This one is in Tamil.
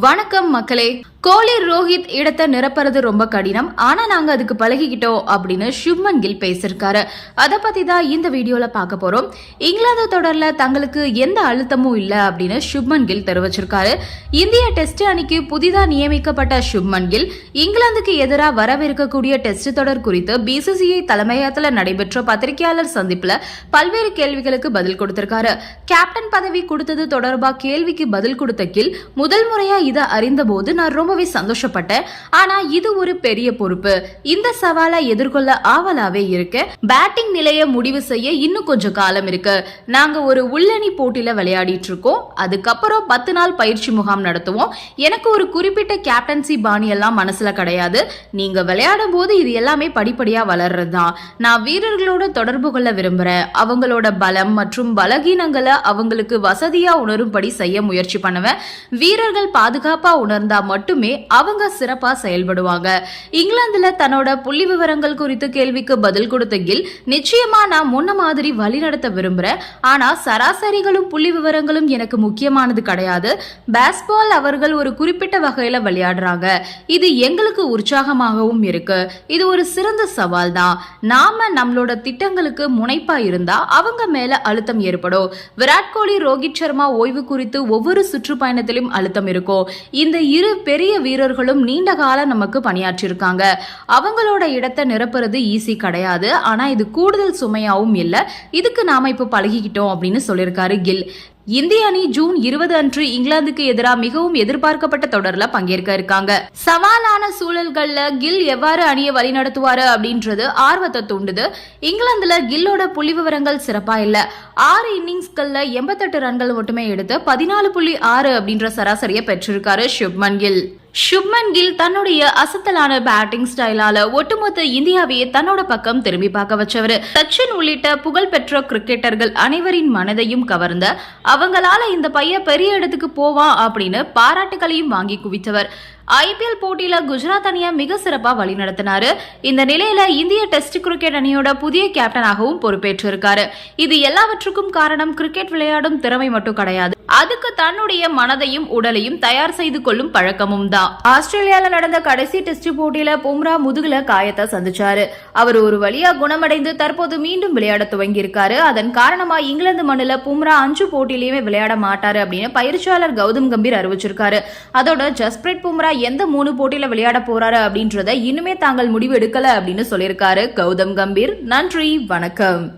வணக்கம் மக்களே. கோலி ரோஹித் இடத்தை நிரப்புறது ரொம்ப கடினம். ஆனா நாங்க அதுக்கு பழகிக்கிட்டோம் அப்படின்னு சுப்மன் கில் பேசியிருக்காரு. அதை பத்தி தான் இந்த வீடியோல பார்க்க போறோம். இங்கிலாந்து தொடர்ல தங்களுக்கு எந்த அழுத்தமும் இல்லை அப்படின்னு சுப்மன் கில் தெரிவிச்சிருக்காரு. இந்திய டெஸ்ட் அணிக்கு புதிதா நியமிக்கப்பட்ட சுப்மன் கில் இங்கிலாந்துக்கு எதிராக வரவிருக்கக்கூடிய டெஸ்ட் தொடர் குறித்து பிசிசிஐ தலைமையகத்துல நடைபெற்ற பத்திரிகையாளர் சந்திப்புல பல்வேறு கேள்விகளுக்கு பதில் கொடுத்திருக்காரு. கேப்டன் பதவி கொடுத்தது தொடர்பாக கேள்விக்கு பதில் கொடுத்த கில் முதல் முறையா இதை அறிந்தபோது நான் ரொம்ப ரொம்பவே சந்தோஷப்பட்டேன் ஆனா இது ஒரு பெரிய பொறுப்பு. இந்த சவாலை எதிர்கொள்ள ஆவலாவே இருக்கு பேட்டிங் நிலைய முடிவு செய்ய இன்னும் கொஞ்சம் காலம் இருக்கு. நாங்க ஒரு உள்ளணி போட்டியில விளையாடிட்டு இருக்கோம். அதுக்கப்புறம் பத்து நாள் பயிற்சி முகாம் நடத்துவோம். எனக்கு ஒரு குறிப்பிட்ட கேப்டன்சி பாணி எல்லாம் மனசுல கிடையாது. நீங்க விளையாடும் போது இது எல்லாமே படிப்படியா வளர்றது தான் நான் வீரர்களோட தொடர்பு கொள்ள விரும்புறேன். அவங்களோட பலம் மற்றும் பலகீனங்களை அவங்களுக்கு வசதியா உணரும்படி செய்ய முயற்சி பண்ணுவேன். வீரர்கள் பாதுகாப்பா உணர்ந்தா மட்டும் அவங்க சிறப்பா செயல்படுவாங்க. இங்கிலாந்துல தன்னோட புள்ளி விவரங்கள் குறித்து கேள்விக்கு பதில் கொடுத்த கில் நிச்சயமா நான் முன்ன மாதிரி வழிநடத்த விரும்புறேன். ஆனா சராசரிகளும் புள்ளி விவரங்களும் எனக்கு முக்கியமானது கிடையாது. பேஸ்பால் அவர்கள் ஒரு குறிப்பிட்ட வகையில விளையாடுறாங்க. இது எங்களுக்கு உற்சாகமாகவும் இருக்கு. இது ஒரு சிறந்த சவால் தான். நாம நம்மளோட திட்டங்களுக்கு முனைப்பா இருந்தா அவங்க மேல அழுத்தம் ஏற்படும். விராட் கோலி ரோஹித் சர்மா ஓய்வு குறித்து ஒவ்வொரு சுற்றுப்பயணத்திலும் அழுத்தம் இருக்கும். இந்த இரு பெரிய வீரர்களும் நீண்ட காலம் நமக்கு பணியாற்றியிருக்காங்க. அவங்களோட இடத்தை நிரப்புறது ஈஸி கிடையாது. ஆனா இது கூடுதல் சுமையாவும் இல்ல. இதுக்கு நாம இப்ப பழகிக்கிட்டோம் அப்படின்னு சொல்லியிருக்காரு கில். இந்திய அணி ஜூன் இருபது அன்று இங்கிலாந்துக்கு எதிராக மிகவும் எதிர்பார்க்கப்பட்ட தொடர்ல பங்கேற்க இருக்காங்க. சவாலான சூழல்கள்ல கில் எவ்வாறு அணியை வழிநடத்துவாரு அப்படின்றது ஆர்வத்தை தூண்டுது. இங்கிலாந்துல கில்லோட புள்ளி விவரங்கள் சிறப்பா இல்ல. ஆறு இன்னிங்ஸ்கள்ல எண்பத்தெட்டு ரன்கள் மட்டுமே எடுத்து பதினாலு புள்ளி ஆறு அப்படின்ற சராசரியை பெற்றிருக்காரு சுப்மன் கில். சுப்மன் கில் தன்னுடைய அசத்தலான பேட்டிங் ஸ்டைலால ஒட்டுமொத்த இந்தியாவையே தன்னோட பக்கம் திரும்பி பார்க்க வச்சவர். சச்சின் உள்ளிட்ட புகழ்பெற்ற கிரிக்கெட்டர்கள் அனைவரின் மனதையும் கவர்ந்த அவங்களால இந்த பையன் பெரிய இடத்துக்கு போவான் அப்படின்னு பாராட்டுகளையும் வாங்கி குவித்தவர். ஐபிஎல் போட்டியில குஜராத் அணியை மிக சிறப்பா வழிநடத்தினாரு. இந்த நிலையில இந்திய டெஸ்ட் கிரிக்கெட் அணியோட புதிய கேப்டனாகவும் பொறுப்பேற்றிருக்காரு. இது எல்லாவற்றுக்கும் காரணம் கிரிக்கெட் விளையாடும் திறமை மட்டும் கிடையாது. அதுக்கு தன்னுடைய மனதையும் உடலையும் தயார் செய்து கொள்ளும் பழக்கமும் தான். ஆஸ்திரேலியால நடந்த கடைசி டெஸ்ட் போட்டியில பும்ரா முதுகுல காயத்தை சந்திச்சாரு. அவர் ஒரு வழியா குணமடைந்து தற்போது மீண்டும் விளையாட துவங்கி இருக்காரு அதன் காரணமா இங்கிலாந்து மண்ணில பும்ரா அஞ்சு போட்டியிலையுமே விளையாட மாட்டாரு அப்படின்னு பயிற்சியாளர் கௌதம் கம்பீர் அறிவிச்சிருக்காரு. அதோட ஜஸ்பிரீத் பும்ரா எந்த மூணு போட்டியில விளையாட போறாரு அப்படின்றத இன்னுமே தாங்கள் முடிவு எடுக்கல அப்படின்னு சொல்லியிருக்காரு கௌதம் கம்பீர். நன்றி வணக்கம்.